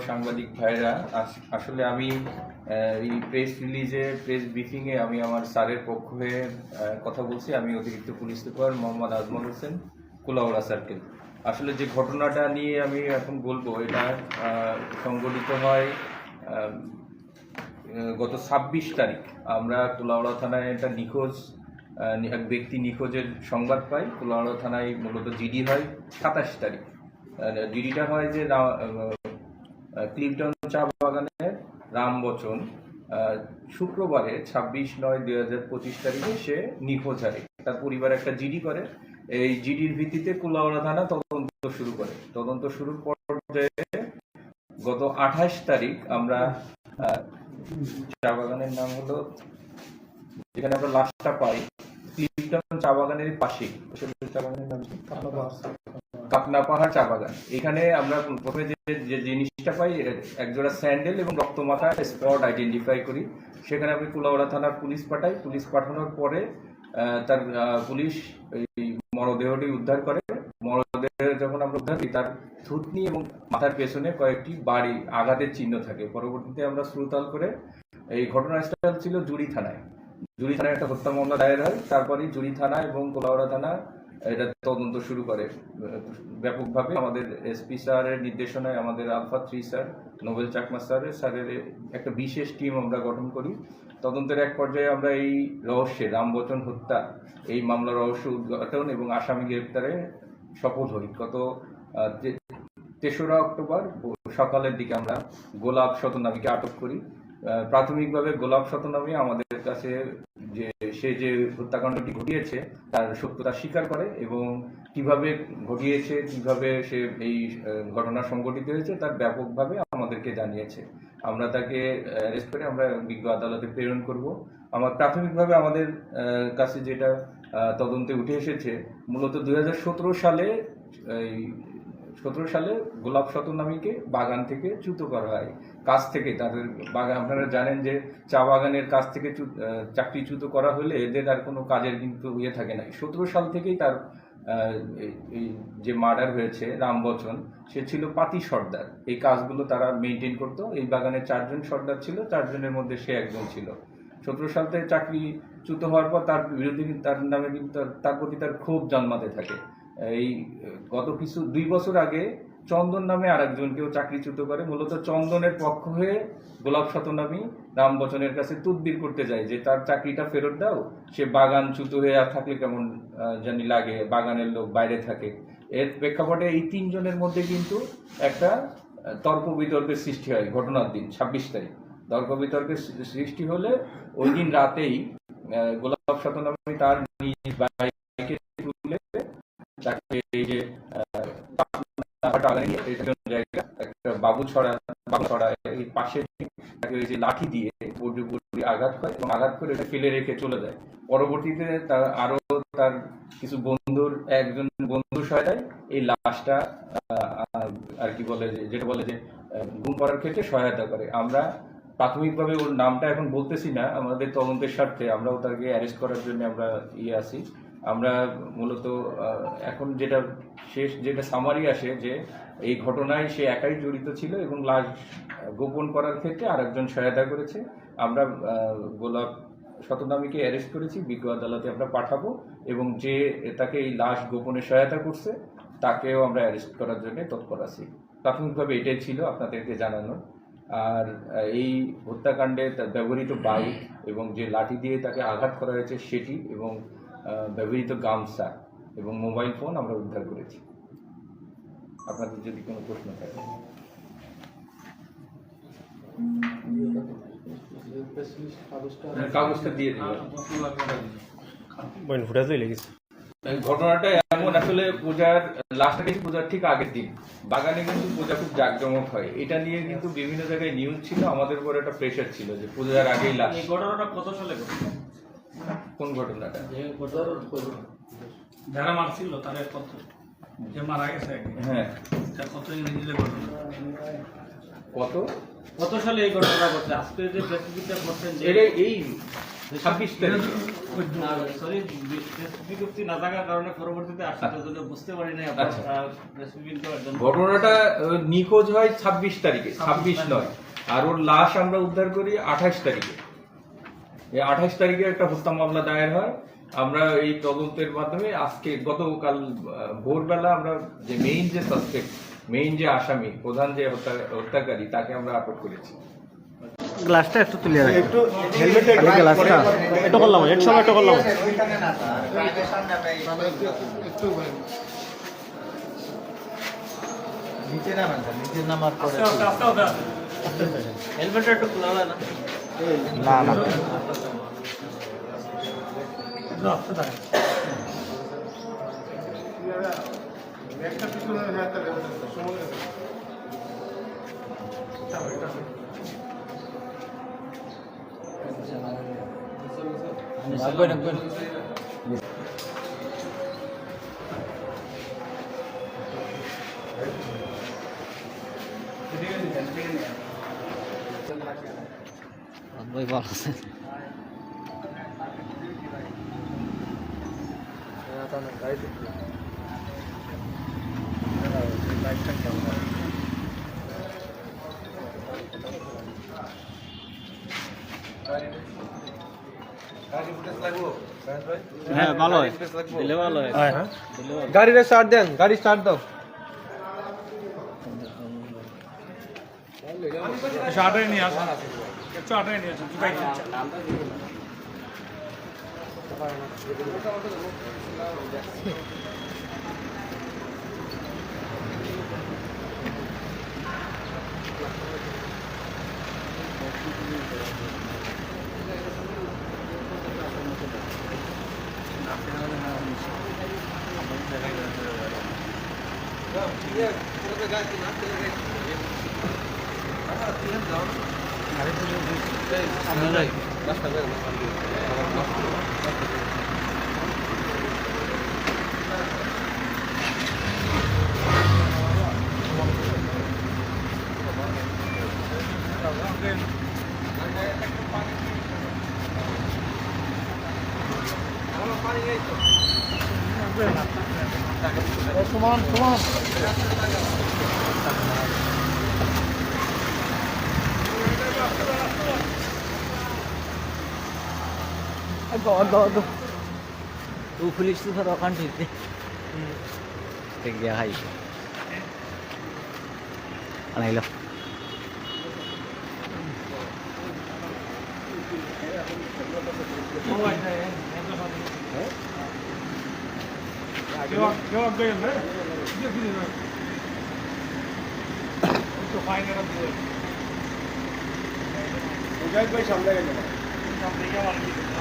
সাংবাদিক ভাইরা, আস- আসলে আমি এই প্রেস রিলিজে প্রেস ব্রিফিংয়ে আমি আমার স্যারের পক্ষ হয়ে কথা বলছি। আমি অতিরিক্ত police super Mohammad Azmal Hossain, Kulaura circle আসলে যে ঘটনাটা নিয়ে আমি এখন বলব, এটা সংগঠিত হয় গত ছাব্বিশ তারিখ। আমরা কুলাউড়া থানায় একটা নিখোঁজ এক ব্যক্তি নিখোঁজের সংবাদ পাই। কুলাউড়া থানায় মূলত জিডি হয় সাতাশ তারিখ। জিডিটা হয় যে ক্লিনটন চা বাগানের রাম বচন আহ, শুক্রবারে ছাব্বিশ নয় দুই হাজার পঁচিশ তারিখে সে নিখোঁজ হয়। তার পরিবার একটা জিডি করে। এই জিডির ভিত্তিতে কুলাউড়া থানা তদন্ত শুরু করে। তদন্ত শুরুর পর্যায়ে গত আঠাশ তারিখ আমরা চা বাগানের নাম হলো যেখানে আমরা লাশটা পাই ক্লিপটন চা বাগানের পাশেই। চা বাগানের নাম? কাপনা পাহাড় চা বাগান। এখানে আমরা প্রথমে যে জিনিসটা পাই একজোড়া স্যান্ডেল এবং রক্তমাখা স্পট আইডেন্টিফাই করি। সেখানে আমি কুলাউড়া থানার পুলিশ পাঠাই। পুলিশ পাঠানোর পরে তার পুলিশ এই মরদেহটি উদ্ধার করে। মরদেহ যখন আমরা উদ্ধার করি, তার থুতনি এবং মাথার পেছনে কয়েকটি বাড়ি আঘাতের চিহ্ন থাকে। পরবর্তীতে আমরা শ্রুতাল করে এই ঘটনাস্থল ছিল জুড়ি থানায়। জুড়ি থানায় একটা হত্যা মামলা দায়ের হয়। তারপরেই জুড়ি থানা এবং কোলাউড়া থানা এটা তদন্ত শুরু করে। ব্যাপকভাবে আমাদের এসপি স্যারের নির্দেশনায় আমাদের alpha three sir, Nobel Chakma স্যারের স্যারের একটা বিশেষ টিম আমরা গঠন করি। তদন্তের এক পর্যায়ে আমরা এই রহস্যে রামবচন হত্যা, এই মামলার রহস্য উদ্ঘাটন এবং আসামি গ্রেপ্তারে সফল হই। গত তেসরা অক্টোবর সকালের দিকে আমরা গোলাপ শতনামীকে আটক করি। প্রাথমিকভাবে গোলাপ শতনামী আমাদের কাছে যে, সে যে হত্যাকাণ্ডটি ঘটিয়েছে, তার সত্যতা স্বীকার করে এবং কীভাবে ঘটিয়েছে, কীভাবে সে এই ঘটনা সংঘটিত হয়েছে, তার ব্যাপকভাবে আমাদেরকে জানিয়েছে। আমরা তাকে অ্যারেস্ট করে আমরা বিজ্ঞ আদালতে প্রেরণ করব। আমার প্রাথমিকভাবে আমাদের কাছে যেটা তদন্তে উঠে এসেছে, মূলত দু হাজার সতেরো সালে এই সতেরো সালে গোলাপ শতনামীকে বাগান থেকে চ্যুত করা হয়। কাজ থেকে তাদের বাগান, আপনারা জানেন যে চা বাগানের কাছ থেকে চ্যুত- চাকরিচ্যুত করা হলে এদের আর কোনো কাজের কিন্তু ইয়ে থাকে না। সতেরো সাল থেকেই তার এই- যে মার্ডার হয়েছে রাম বচন, সে ছিল পাতি সর্দার। এই কাজগুলো তারা মেনটেন করতো। এই বাগানে চারজন সর্দার ছিল, চারজনের মধ্যে সে একজন ছিল। সতেরো সাল থেকে চাকরিচ্যুত হওয়ার পর তার কিন্তু তার নামে কিন্তু তার প্রতি তার ক্ষোভ জন্মাতে থাকে। এই, গত কিছু দুই বছর আগে চন্দন নামে আরেকজনকেও চাকরিচ্যুত করে। মূলত চন্দনের পক্ষ হয়ে গোলাপ শতনামী রাম বচনের কাছে তুদবির করতে যায় যে, তার চাকরিটা ফেরত দাও। সে বাগান চ্যুত হয়ে আর থাকলে কেমন জানি লাগে, বাগানের লোক বাইরে থাকে। এর প্রেক্ষাপটে এই তিনজনের মধ্যে কিন্তু একটা তর্ক বিতর্কের সৃষ্টি হয় ঘটনার দিন, ছাব্বিশ তারিখ। তর্ক বিতর্কের সৃষ্টি হলে ওই দিন রাতেই গোলাপ শতনামী তার নিজ তাকে এই যে জায়গা লাঠি দিয়ে বডি আঘাত করে এবং আঘাত করে ফেলে রেখে চলে যায়। পরবর্তীতে তার আরও তার কিছু বন্ধুর, একজন সহায়তায় এই লাশটা আর কি বলে যে, যেটা বলে যে গুম করার ক্ষেত্রে সহায়তা করে। আমরা প্রাথমিকভাবে ওর নামটা এখন বলতেছি না, আমাদের তদন্তের স্বার্থে। আমরাও তাকে অ্যারেস্ট করার জন্য আমরা ইয়ে আছি। আমরা মূলত এখন যেটা শেষ, যেটা সামারি আসে যে এই ঘটনায় সে একাই জড়িত ছিল এবং লাশ গোপন করার ক্ষেত্রে আরেকজন সহায়তা করেছে। আমরা গোলাপ শতনামীকে অ্যারেস্ট করেছি, বিজ্ঞ আদালতে আমরা পাঠাবো এবং যে তাকে এই লাশ গোপনে সহায়তা করছে, তাকেও আমরা অ্যারেস্ট করার জন্য তৎপর আছি। প্রাথমিকভাবে এটাই ছিল আপনাদেরকে জানানো। আর এই হত্যাকাণ্ডে তার ব্যবহৃত বাইক এবং যে লাঠি দিয়ে তাকে আঘাত করা হয়েছে সেটি এবং ব্যবহৃত গামছা এবং মোবাইল ফোন আমরা উদ্ধার করেছি। আপনাদের যদি কোনো প্রশ্ন থাকে। কাগজটা দিয়ে দিবেন বইন ফুটাজ হয়ে ঘটনাটা এমন আসলে পূজার লাস্ট গেছি পূজার ঠিক আগের দিন। বাগানে কিন্তু পূজা খুব জাঁকজমক হয়। এটা নিয়ে কিন্তু বিভিন্ন জায়গায় নিউজ ছিল আমাদের উপর একটা প্রেশার ছিল যে পূজার আগেই এই ঘটনাটা কত সালে ঘটেছে? কোন ঘটনাটা? যে যারা মারছিল তারা কত যে মারা গেছে হ্যাঁ। কত ইংরেজিতে ঘটনা? কত? কত সালে এই ঘটনাটা ঘটছে? আজকে যে করছেন যে এটা এই ছাব্বিশ তারিখে। না সরি বিজ্ঞপ্তি না থাকার কারণে পরবর্তীতে আসতে জন্য বুঝতে পারি নাই আচ্ছা। ঘটনাটা নিখোঁজ হয় ছাব্বিশ তারিখে ছাব্বিশ নয়। আর ওর লাশ আমরা উদ্ধার করি আঠাশ তারিখে। আঠাশ তারিখে একটা হত্যা মামলা দায়ের হয়। আমরা এই তদন্তের মাধ্যমে আজকে গতকাল ভোরবেলা আমরা যে মেইন যে সাসপেক্ট মেইন যে আসামি প্রধান যে হত্যা হত্যাকারী তাকে আমরা আটক করেছি। গ্লাসটা একটু তুলে রাখি। একটু গ্লাসটা একটু করলাম একটু সময় একটু করলাম। নিচে নামেন নিচে নামার পরে হেলমেটটা একটু খোলা হয় না না না একটু আস্তে থাকে রাখবেন রাখবেন ভালো আছে হ্যাঁ ভালো হয় দিলে ভালো হয় গাড়িটা স্টার্ট দেন গাড়ি স্টার্ট দাও একশো আটাই নিয়ে আসুন। একশো আটাই নিয়ে আসুন জুতাই কিনছে সমান সমান। तू Ecco, guarda, guarda. Tu pulisci जय भाई सामने का जमा सामने का वाला